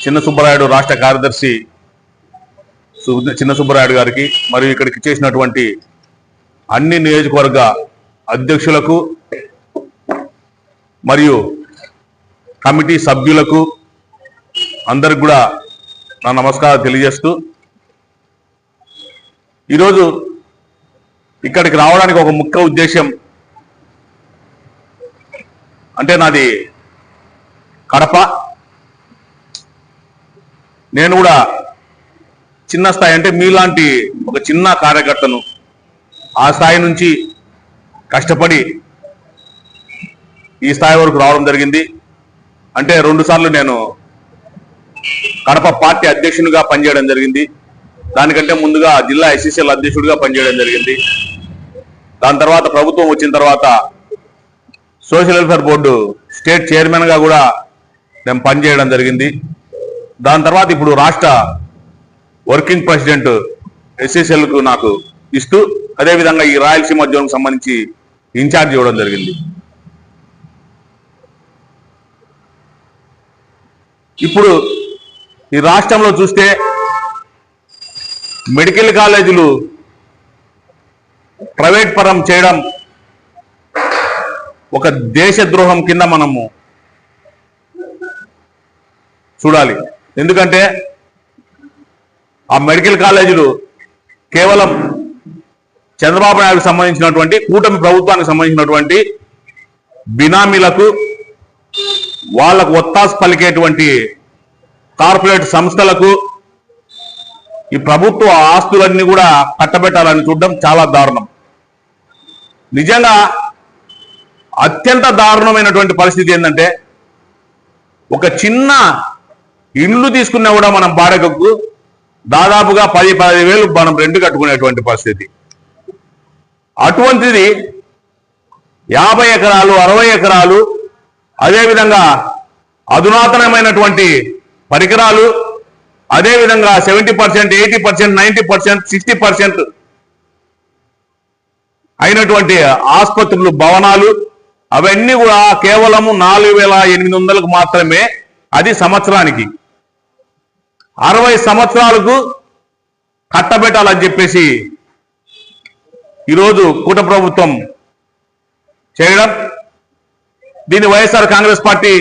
చిన్న సుబ్బరాయుడు రాష్ట్ర కార్యదర్శి చిన్న సుబ్బరాయుడు గారికి మరియు ఇక్కడికి చేసినటువంటి అన్ని నియోజకవర్గ అధ్యక్షులకు మరియు కమిటీ సభ్యులకు అందరికి కూడా నా నమస్కారం తెలియజేస్తూ ఈరోజు ఇక్కడికి రావడానికి ఒక ముఖ్య ఉద్దేశం అంటే నాది కడప. నేను కూడా చిన్న స్థాయి అంటే మీలాంటి ఒక చిన్న కార్యకర్తను ఆ స్థాయి నుంచి కష్టపడి ఈ స్థాయి వరకు రావడం జరిగింది. అంటే రెండుసార్లు నేను కడప పార్టీ అధ్యక్షునిగా పనిచేయడం జరిగింది. దానికంటే ముందుగా జిల్లా ఎస్సీసీఎల్ అధ్యక్షుడిగా పనిచేయడం జరిగింది. దాని తర్వాత ప్రభుత్వం వచ్చిన తర్వాత సోషల్ వెల్ఫేర్ బోర్డు స్టేట్ చైర్మన్గా కూడా మేము పనిచేయడం జరిగింది. దాని తర్వాత ఇప్పుడు రాష్ట్ర వర్కింగ్ ప్రెసిడెంట్ ఎస్ఎస్ఎల్కు నాకు ఇస్తూ అదేవిధంగా ఈ రాయలసీమ జోన్కు సంబంధించి ఇన్ఛార్జ్ ఇవ్వడం జరిగింది. ఇప్పుడు ఈ రాష్ట్రంలో చూస్తే మెడికల్ కాలేజీలు ప్రైవేట్ పరం చేయడం ఒక దేశద్రోహం కింద మనము చూడాలి. ఎందుకంటే ఆ మెడికల్ కాలేజీలు కేవలం చంద్రబాబు నాయుడుకు సంబంధించినటువంటి కూటమి ప్రభుత్వానికి సంబంధించినటువంటి బినామీలకు వాళ్ళకు ఒత్తాసు పలికేటువంటి కార్పొరేట్ సంస్థలకు ఈ ప్రభుత్వ ఆస్తులన్నీ కూడా కట్టబెట్టాలని చూడడం చాలా దారుణం. నిజంగా అత్యంత దారుణమైనటువంటి పరిస్థితి ఏంటంటే ఒక చిన్న ఇండ్లు తీసుకున్నా కూడా మనం బాడకకు దాదాపుగా పది పది వేలు మనం రెండు కట్టుకునేటువంటి పరిస్థితి. అటువంటిది యాభై ఎకరాలు అరవై ఎకరాలు అదేవిధంగా అధునాతనమైనటువంటి పరికరాలు అదేవిధంగా seventy percent eighty percent ninety percent sixty percent అయినటువంటి ఆసుపత్రులు భవనాలు అవన్నీ కూడా కేవలము నాలుగు వేల ఎనిమిది వందలకు మాత్రమే అది సంవత్సరానికి. అరవై సంవత్సరాలకు కట్టబెట్టాలని చెప్పేసి ఈరోజు కూట ప్రభుత్వం చేయడం. దీన్ని వైఎస్ఆర్ కాంగ్రెస్ పార్టీ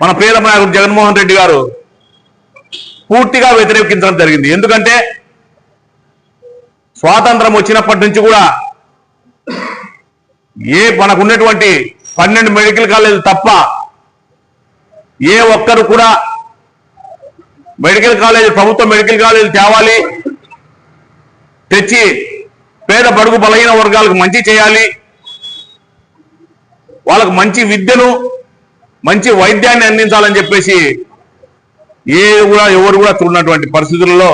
మన ప్రియతమ నాయకుడు జగన్మోహన్ రెడ్డి గారు పూర్తిగా వ్యతిరేకించడం జరిగింది. ఎందుకంటే స్వాతంత్రం వచ్చినప్పటి నుంచి కూడా ఏ మనకు ఉన్నటువంటి పన్నెండు మెడికల్ కాలేజీలు తప్ప ఏ ఒక్కరు కూడా మెడికల్ కాలేజ్ ప్రభుత్వ మెడికల్ కాలేజ్ తేవాలి. తెచ్చి పేద బడుగు బలహీన వర్గాలకు మంచి చేయాలి. వాళ్ళకు మంచి విద్యను మంచి వైద్యాన్ని అందించాలని చెప్పేసి ఏ కూడా ఎవరు కూడా చూడనటువంటి పరిస్థితుల్లో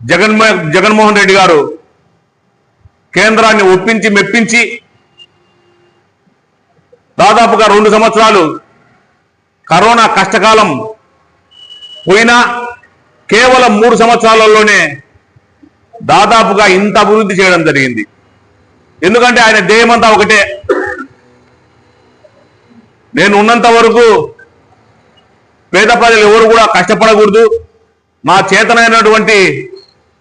జగన్మో జగన్మోహన్ రెడ్డి గారు కేంద్రాన్ని ఒప్పించి మెప్పించి దాదాపుగా రెండు సంవత్సరాలు కరోనా కష్టకాలం పోయినా కేవలం మూడు సంవత్సరాలలోనే దాదాపుగా ఇంత అభివృద్ధి చేయడం జరిగింది. ఎందుకంటే ఆయన ధ్యేయమంతా ఒకటే. నేను ఉన్నంత వరకు పేద ప్రజలు ఎవరు కూడా కష్టపడకూడదు. మా చేతనైనటువంటి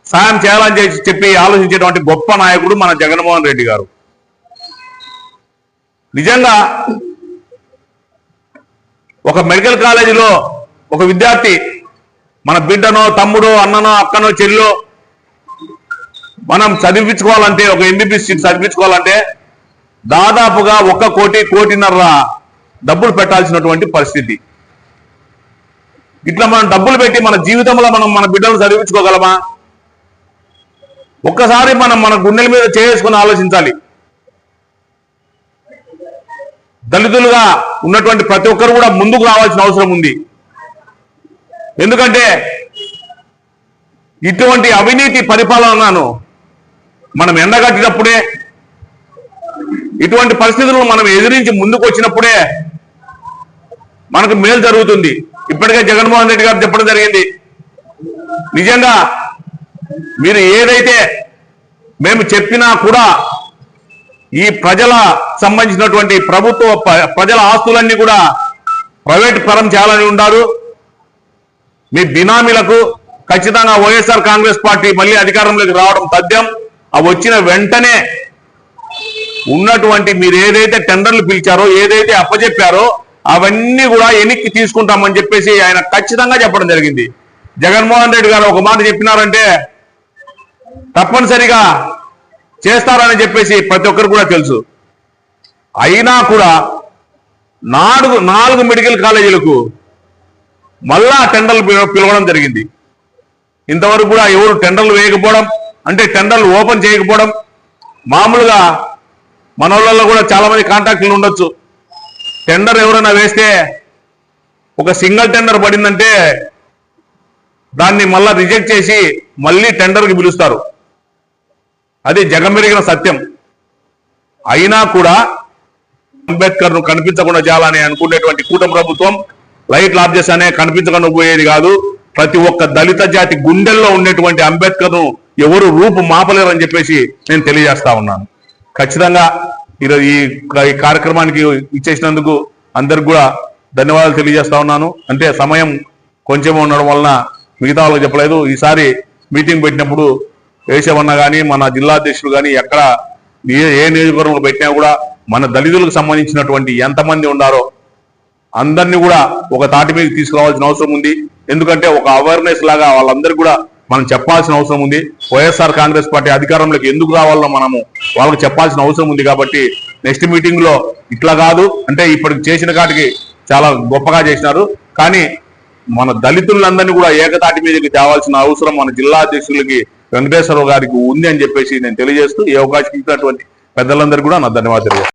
సాయం చేయాలని చెప్పి- చెప్పి ఆలోచించేటువంటి గొప్ప నాయకుడు మన జగన్మోహన్ రెడ్డి గారు. నిజంగా ఒక మెడికల్ కాలేజీలో ఒక విద్యార్థి మన బిడ్డనో తమ్ముడో అన్ననో అక్కనో చెల్లో మనం చదివించుకోవాలంటే ఒక ఎంబీబీ సీట్ చదివించుకోవాలంటే దాదాపుగా ఒక కోటి కోటిన్నర డబ్బులు పెట్టాల్సినటువంటి పరిస్థితి. ఇట్లా మనం డబ్బులు పెట్టి మన జీవితంలో మనం మన బిడ్డలు చదివించుకోగలమా? ఒక్కసారి మనం మన గుండెల మీద చేసుకుని ఆలోచించాలి. దళితులుగా ఉన్నటువంటి ప్రతి ఒక్కరు కూడా ముందుకు రావాల్సిన అవసరం ఉంది. ఎందుకంటే ఇటువంటి అవినీతి పరిపాలనను మనం ఎండగట్టినప్పుడే ఇటువంటి పరిస్థితులను మనం ఎదిరించి ముందుకు వచ్చినప్పుడే మనకు మేలు జరుగుతుంది. ఇప్పటికే జగన్మోహన్ రెడ్డి గారు చెప్పడం జరిగింది. నిజంగా మీరు ఏదైతే మేము చెప్పినా కూడా ఈ ప్రజల సంబంధించినటువంటి ప్రభుత్వ ప- ప్రజల ఆస్తులన్నీ కూడా ప్రైవేట్ పరం చేయాలని ఉన్నారు. మీ బినామీలకు ఖచ్చితంగా వైఎస్ఆర్ కాంగ్రెస్ పార్టీ మళ్ళీ అధికారంలోకి రావడం తథ్యం ఆ వచ్చిన వెంటనే ఉన్నటువంటి మీరు ఏదైతే టెండర్లు పిలిచారో ఏదైతే అప్పచెప్పారో అవన్నీ కూడా వెనక్కి తీసుకుంటామని చెప్పేసి ఆయన ఖచ్చితంగా చెప్పడం జరిగింది. జగన్మోహన్ రెడ్డి గారు ఒక మాట చెప్పినారంటే తప్పనిసరిగా చేస్తారని చెప్పేసి ప్రతి ఒక్కరు కూడా తెలుసు. అయినా కూడా నాలుగు నాలుగు మెడికల్ కాలేజీలకు మళ్ళా టెండర్లు పిలవడం జరిగింది. ఇంతవరకు కూడా ఎవరు టెండర్లు వేయకపోవడం అంటే టెండర్లు ఓపెన్ చేయకపోవడం మామూలుగా మన కూడా చాలా మంది కాంటాక్ట్లు ఉండొచ్చు. టెండర్ ఎవరైనా వేస్తే ఒక సింగిల్ టెండర్ పడిందంటే దాన్ని మళ్ళా రిజెక్ట్ చేసి మళ్ళీ టెండర్కి పిలుస్తారు. అది జగమెరిగిన సత్యం. అయినా కూడా అంబేద్కర్ను కనిపించకుండా చేయాలని అనుకునేటువంటి కూటమి ప్రభుత్వం లైట్ ఆఫ్ చేసానే కనిపించకుండా పోయేది కాదు. ప్రతి ఒక్క దళిత జాతి గుండెల్లో ఉండేటువంటి అంబేద్కర్ను ఎవరు రూపు మాపలేరని చెప్పేసి నేను తెలియజేస్తా ఉన్నాను. ఖచ్చితంగా ఈరోజు ఈ కార్యక్రమానికి ఇచ్చేసినందుకు అందరికి కూడా ధన్యవాదాలు తెలియజేస్తా ఉన్నాను. అంటే సమయం కొంచెం ఉండడం వలన మిగతా వాళ్ళకి చెప్పలేదు. ఈసారి మీటింగ్ పెట్టినప్పుడు వేసేవన్న కానీ మన జిల్లా అధ్యక్షులు కానీ ఎక్కడ ఏ ఏ నియోజకవర్గంలో పెట్టినా కూడా మన దళితులకు సంబంధించినటువంటి ఎంతమంది ఉన్నారో అందరినీ కూడా ఒక తాటి మీద తీసుకురావాల్సిన అవసరం ఉంది. ఎందుకంటే ఒక అవేర్నెస్ లాగా వాళ్ళందరికీ కూడా మనం చెప్పాల్సిన అవసరం ఉంది. వైఎస్ఆర్ కాంగ్రెస్ పార్టీ అధికారంలోకి ఎందుకు రావాలో మనము వాళ్ళకి చెప్పాల్సిన అవసరం ఉంది కాబట్టి నెక్స్ట్ మీటింగ్లో ఇట్లా కాదు. అంటే ఇప్పటికి చేసిన కాటికి చాలా గొప్పగా చేసినారు. కానీ మన దళితులందరినీ కూడా ఏకతాటి మీదకి తేవాల్సిన అవసరం మన జిల్లా అధ్యక్షులకి వెంకటేశ్వరరావు గారికి ఉంది అని చెప్పేసి నేను తెలియజేస్తూ ఈ అవకాశం ఇచ్చినటువంటి పెద్దలందరికీ కూడా నా ధన్యవాదాలు.